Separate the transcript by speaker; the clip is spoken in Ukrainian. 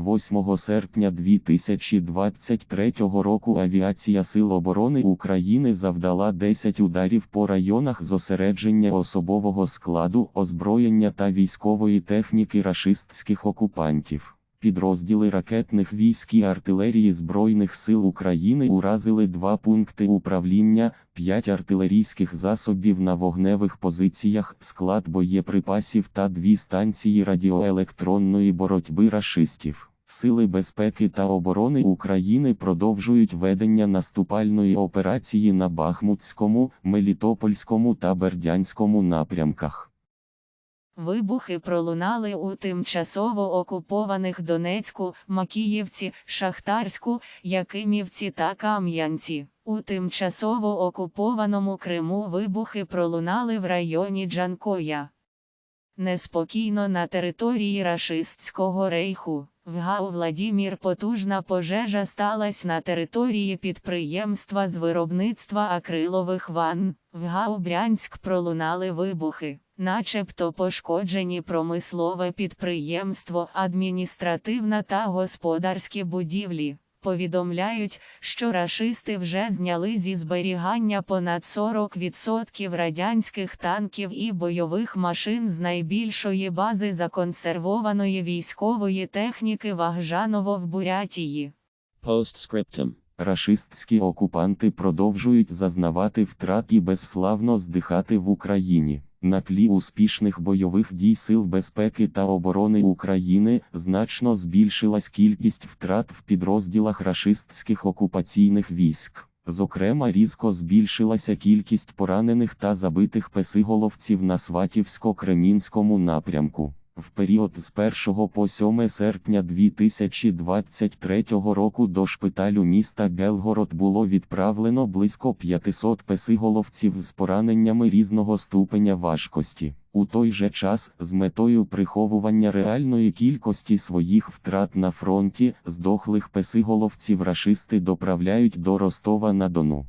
Speaker 1: 8 серпня 2023 року Авіація Сил оборони України завдала 10 ударів по районах зосередження особового складу, озброєння та військової техніки рашистських окупантів. Підрозділи ракетних військ і артилерії Збройних сил України уразили два пункти управління, п'ять артилерійських засобів на вогневих позиціях, склад боєприпасів та дві станції радіоелектронної боротьби рашистів. Сили безпеки та оборони України продовжують ведення наступальної операції на Бахмутському, Мелітопольському та Бердянському напрямках.
Speaker 2: Вибухи пролунали у тимчасово окупованих Донецьку, Макіївці, Шахтарську, Якимівці та Кам'янці. У тимчасово окупованому Криму вибухи пролунали в районі Джанкоя. Неспокійно на території рашистського рейху. В ГАУ Владімір потужна пожежа сталася на території підприємства з виробництва акрилових ванн. В ГАУ Брянськ пролунали вибухи, начебто пошкоджені промислове підприємство, адміністративна та господарські будівлі. Повідомляють, що рашисти вже зняли зі зберігання понад 40% радянських танків і бойових машин з найбільшої бази законсервованої військової техніки Вагжаново в Бурятії.
Speaker 3: Postscriptum.
Speaker 1: Рашистські окупанти продовжують зазнавати втрат і безславно здихати в Україні. На тлі успішних бойових дій Сил безпеки та оборони України значно збільшилась кількість втрат в підрозділах рашистських окупаційних військ. Зокрема, різко збільшилася кількість поранених та забитих песиголовців на Сватівсько-Кремінському напрямку. В період з 1 по 7 серпня 2023 року до шпиталю міста Белгород було відправлено близько 500 песиголовців з пораненнями різного ступеня важкості. У той же час, з метою приховування реальної кількості своїх втрат на фронті, здохлих песиголовців рашисти доправляють до Ростова на Дону.